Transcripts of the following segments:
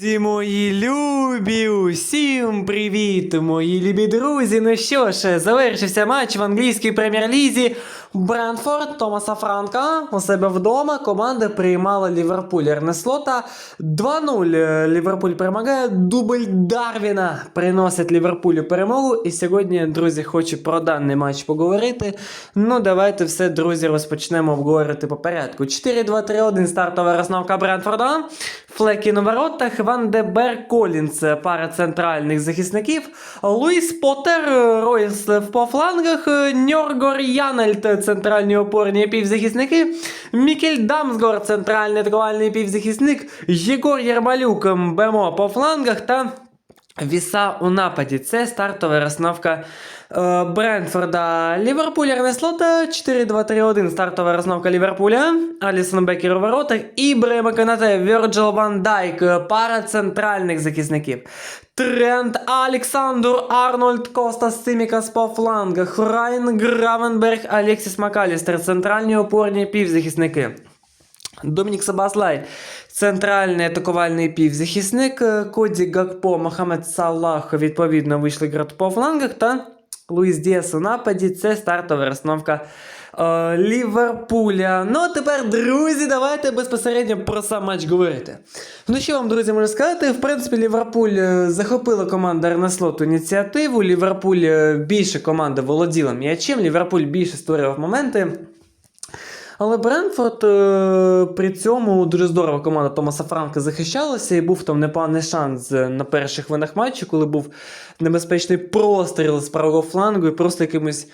Друзі мої любі, усім привіт, мої любі друзі. Ну що ж, завершився матч в англійській прем'єр-лізі. Бренфорд Томаса Франка у себе вдома. Команда приймала Ліверпуль Ернеслота. 2-0. Ліверпуль перемагає. Дубль Дарвіна приносить Ліверпулю перемогу. І сьогодні, друзі, хочу про даний матч поговорити. Ну, давайте все, друзі, розпочнемо обговорити по порядку. 4-2-3-1 стартова розновка Бренфорда. Флекі на воротах, Ван де Бер Колінс, пара центральних захисників, Луїс Поттер, Ройс по флангах, Ньоргор Янельт, центральні опорні півзахисники, Мікель Дамсгор, центральний атакувальний півзахисник, Єгор Єрмалюк, БМО по флангах та Віса у нападі. Це стартова розновка е, Бренфорда. Ліверпуль Ернеслота 4-2-3-1. Стартова розновка Ліверпуля. Алісон Бекер у воротах. Ібрема Канате, Вірджил Ван Дайк. Пара центральних захисників. Трент Александр Арнольд Костас Симікас по флангах. Райан Гравенберг, Алексіс Макалістер. Центральні опорні півзахисники. Домінік Сабаслай, центральний атакувальний півзахисник, е, Коді Гакпо, Мохамед Салах, відповідно, вийшли грати по флангах, та Луїс Діас у нападі. Це стартова розновка е, Ліверпуля. Ну, а тепер, друзі, давайте безпосередньо про сам матч говорити. Ну, що вам, друзі, можу сказати? В принципі, Ліверпуль е, захопила команда Арнеслоту ініціативу. Ліверпуль е, більше команда володіла м'ячем, Ліверпуль більше створював моменти. Але Бренфорд е, при цьому дуже здорова команда Томаса Франка захищалася, і був там непоганий шанс е, на перших винах матчу, коли був небезпечний простріл з правого флангу, і просто якимось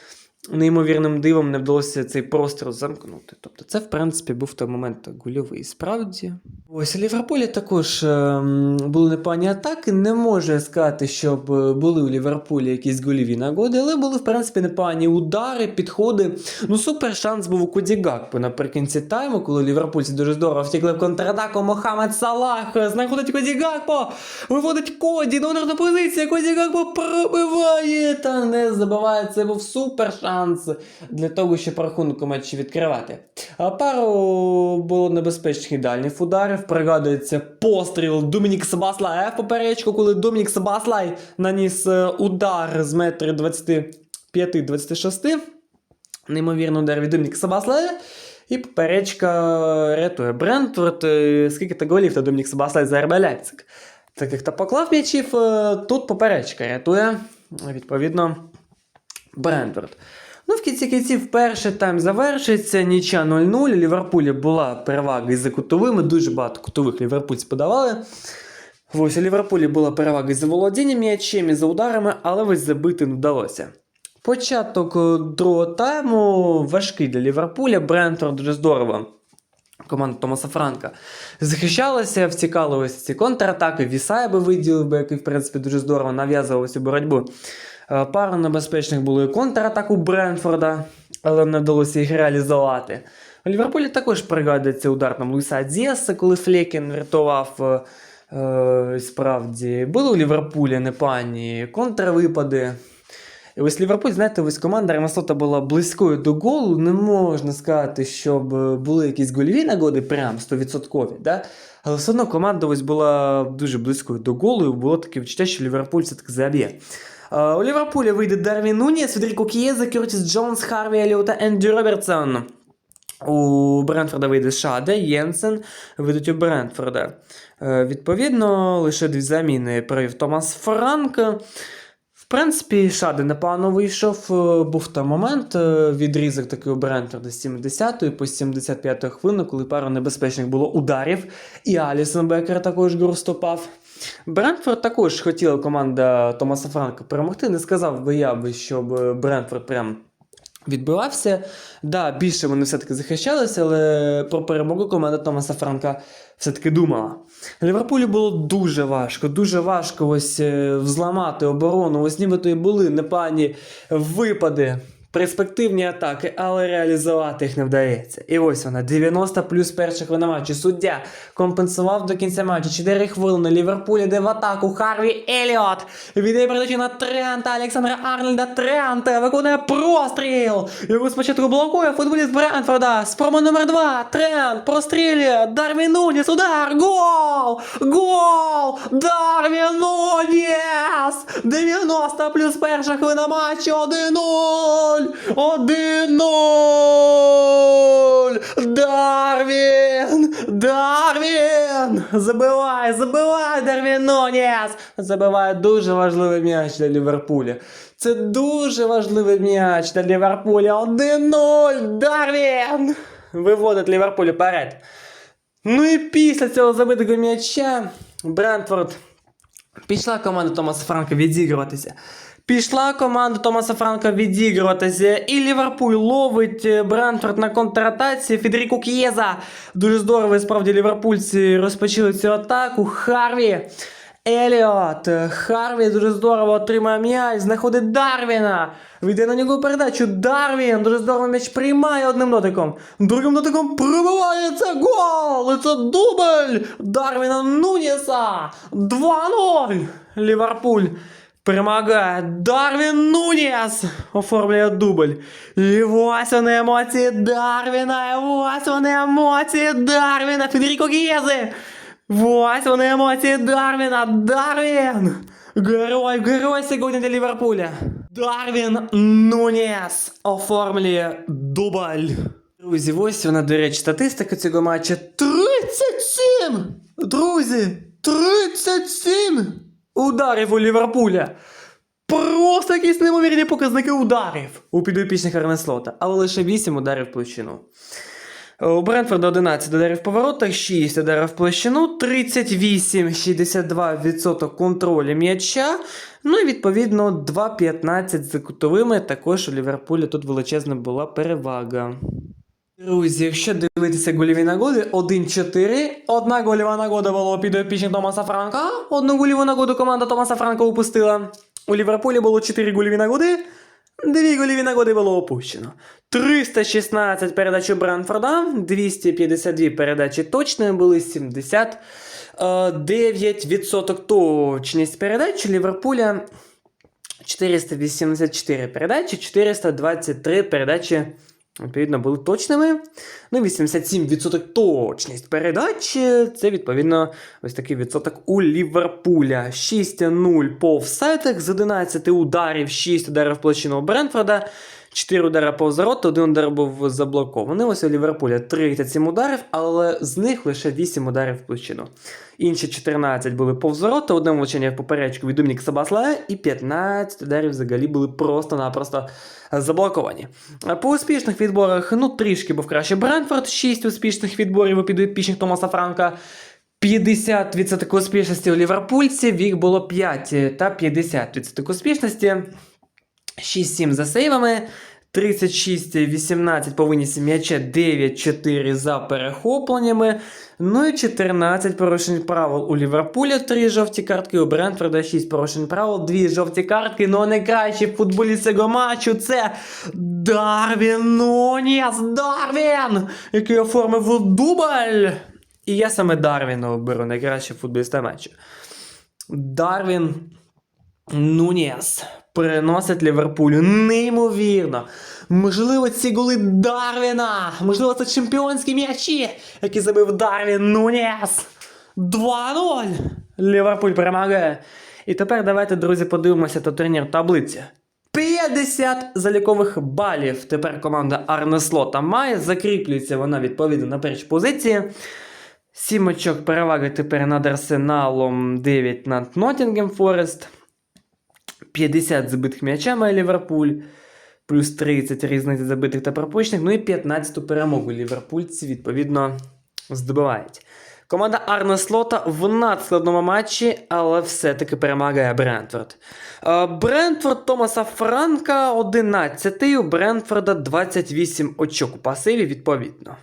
неймовірним дивом не вдалося цей простріл замкнути. Тобто, це, в принципі, був той момент гольовий. Справді. Ось Ліверпулі також е, були непогані атаки. Не можу сказати, щоб е, були у Ліверпулі якісь гольові нагоди, але були, в принципі, непогані удари, підходи. Ну, супер шанс був у Коді Гакпо наприкінці тайму, коли ліверпульці дуже здорово втекли в контратаку. Мохамед Салах знаходить Коді Гакпо, виводить Коді, номерна позиція, Коді Гакпо пробиває та не забиває. Це був супер шанс для того, щоб рахунок у матчі відкривати. А пару було небезпечних дальніх ударів. Пригадується постріл Домінік Сабаслая в поперечку, коли Домінік Сабаслай наніс е, удар з метрів 25-26. Неймовірно удар від Домініка Сабаслая. І поперечка рятує Брентфорд. Е, Скільки то голів та Домінік Сабаслай за РБ Лейпциг. Таких то поклав м'ячів, е, тут поперечка рятує, відповідно, Брентфорд. Ну, в кінці кінців перший тайм завершиться, Ніча 0-0. Ліверпулі була перевага із-за кутовими, дуже багато кутових ліверпульці подавали. Ось у Ліверпулі була перевага із-за володінням м'ячем, і за ударами, але ось забити не вдалося. Початок е, другого тайму важкий для Ліверпуля. Брентфорд дуже здорово. Команда Томаса Франка захищалася, втікали ці контратаки. Вісая би виділив би, який, в принципі, дуже здорово нав'язував цю боротьбу. Е, Пара небезпечних було і контратаку Бренфорда, але не вдалося їх реалізувати. У Ліверпулі також пригадується удар там Луїса Діаса, коли Флекін врятував. е, е, Справді, були у Ліверпулі непогані контрвипади. Ось Ліверпуль, знаєте, ось команда Армасота була близькою до голу. Не можна сказати, щоб е, були якісь гольові нагоди, прям 100%. Да? Але все одно команда ось була дуже близькою до голу, і було таке відчуття, що Ліверпуль все-таки заб'є. Е, У Ліверпуля вийде Дарвін Нуніс, Федеріко Кієза, Кертіс Джонс, Харві Еліот та Енді Робертсон. У Брентфорда вийде Шаде, Єнсен вийдуть у Брентфорда. Е, Відповідно, лише дві заміни провів Томас Франк. Принципі, Шади непогано вийшов. Е, Був там момент, е, відрізок такий у Брентфорда з 70-ї по 75-ї хвилину, коли пару небезпечних було ударів. І Алісон Бекер також гру. Брентфорд також хотіла команда Томаса Франка перемогти. Не сказав би я би, щоб е, Брентфорд прям відбивався. Да, більше вони все-таки захищалися, але про перемогу команда Томаса Франка все-таки думала. Ліверпулю було дуже важко, дуже важко ось е, взламати оборону. Ось нібито і були непогані випади перспективні атаки, але реалізувати їх не вдається. І ось вона, 90 плюс перших хвилина матчу. Суддя компенсував до кінця матчу 4 хвилини. Ліверпуль іде в атаку. Харві Еліот віддає передачу на Трента. Олександра Арнольда Трента виконує простріл. Його спочатку блокує футболіст Брентфорда. Спроба номер 2. Трент прострілює. Дарвін Нуніс. Удар. Гол! Гол! Дарвін Нуніс! 90 плюс перша хвилина матчу. 1-0! 1-0! Дарвін! Дарвін! Забивай, забивай, Дарвін Нуніс! Забиває дуже важливий м'яч для Ліверпуля. Це дуже важливий м'яч для Ліверпуля. 1-0! Дарвін! Виводить Ліверпуль вперед. Ну і після цього забитого м'яча Брентфорд Пішла команда Томаса Франка відігруватися. Пішла команда Томаса Франка відігруватися. І Ліверпуль ловить е, Брентфорд на контратаці. Федеріко К'єза. Дуже здорово, справді ліверпульці розпочали цю атаку. Харві. Еліот. Харві дуже здорово отримає м'яч. Знаходить Дарвіна. Віде на нього передачу. Дарвін. Дуже здорово м'яч приймає одним дотиком. Другим дотиком пробиває це гол. І Це дубль. Дарвіна Нуніса. 2-0. Ліверпуль. Перемагає Дарвін Нуніс оформлює дубль. І ось вони емоції Дарвіна, і ось вони емоції Дарвіна, Федеріко Гєзи. Ось вони! Герой, герой сьогодні для Ліверпуля. Дарвін Нуніс оформлює дубль. Друзі, ось вона, до речі, статистика цього матча. 37! Друзі, 37 ударів у Ліверпуля. Просто якісь неймовірні показники ударів у підопічних Арнеслота, але лише 8 ударів площину. У Брентфорда 11 ударів в поворотах, 6 ударів в площину, 38-62% контролю м'яча. Ну і відповідно 2-15 за кутовими. Також у Ліверпуля тут величезна була перевага. Друзі, якщо дивитися гольові нагоди, 1-4. Одна гольова нагода була у підопічних Томаса Франка. Одну гольову нагоду команда Томаса Франка упустила. У Ліверпулі було 4 гольові нагоди. Дві гольові нагоди було опущено. 316 передач у Бранфорда, 252 передачі точними були 79% точність передач Ліверпуля 484 передачі, 423 передачі відповідно були точними. Ну, 87% точність передач. Це відповідно ось такий відсоток у Ліверпуля. 6-0 по офсайтах з 11 ударів, 6 ударів площину у Брентфорда. 4 удари по вороту, один удар був заблокований. Ось у Ліверпуля 37 ударів, але з них лише 8 ударів в площину. Інші 14 були повз ворота, одне влучення в поперечку від Домінікса Баслая, і 15 ударів взагалі були просто-напросто заблоковані. По успішних відборах, ну трішки був краще Брентфорд, 6 успішних відборів у підопічних Томаса Франка. 50% успішності у ліверпульців, їх було 5 та 50% успішності. 6-7 за сейвами, 36-18 по винісі м'яча, 9-4 за перехопленнями. Ну і 14 порушень правил у Ліверпуля, 3 жовті картки, у Брентфорда 6 порушень правил, 2 жовті картки. Ну а найкращий футболіст цього матчу це Дарвін Нуніс, Дарвін, який оформив дубль. І я саме Дарвіна оберу найкращий футболіста матчу. Дарвін Нуніс приносить Ліверпулю неймовірно. Можливо, ці голи Дарвіна. Можливо, це чемпіонські м'ячі, які забив Дарвін Нуніс. 2-0. Ліверпуль перемагає. І тепер давайте, друзі, подивимося на турнір таблиці. 50 залікових балів. Тепер команда Арне Слота має. Закріплюється вона відповідно на першій позиції. 7 очок переваги тепер над Арсеналом, 9 над Ноттінгем Форест. 50 забитих м'ячами Ліверпуль, плюс 30 різниці забитих та пропущених, ну і 15 перемогу ліверпульці, відповідно, здобувають. Команда Арне Слота в надскладному матчі, але все-таки перемагає Брентфорд. Е, Брентфорд Томаса Франка 11 у Брентфорда 28 очок у пасиві, відповідно.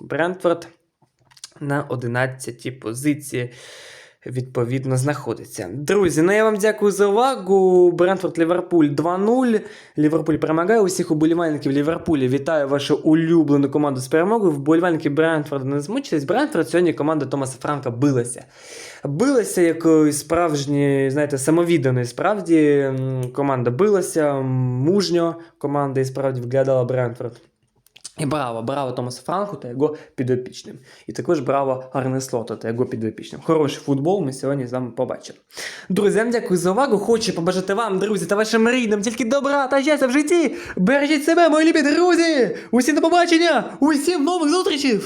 Брентфорд на 11 позиції. Відповідно знаходиться. Друзі, ну я вам дякую за увагу. Брентфорд Ліверпуль 2-0. Ліверпуль перемагає усіх уболівальників Ліверпуля. Вітаю вашу улюблену команду з перемогою. Вболівальники Брентфорда не змучились. Брентфорд сьогодні команда Томаса Франка билася. Билася як е, справжні, знаєте, самовідданої справді команда билася, мужньо команда і справді виглядала Брентфорд. І браво, браво Томасу Франку та його підопічним. І також браво Арне Слота та його підопічним. Хороший футбол ми сьогодні з вами побачили. Друзі, дякую за увагу. Хочу побажати вам, друзі, та вашим рідним тільки добра та щастя в житті. Бережіть себе, мої любі друзі! Усім до побачення! Усім нових зустрічей!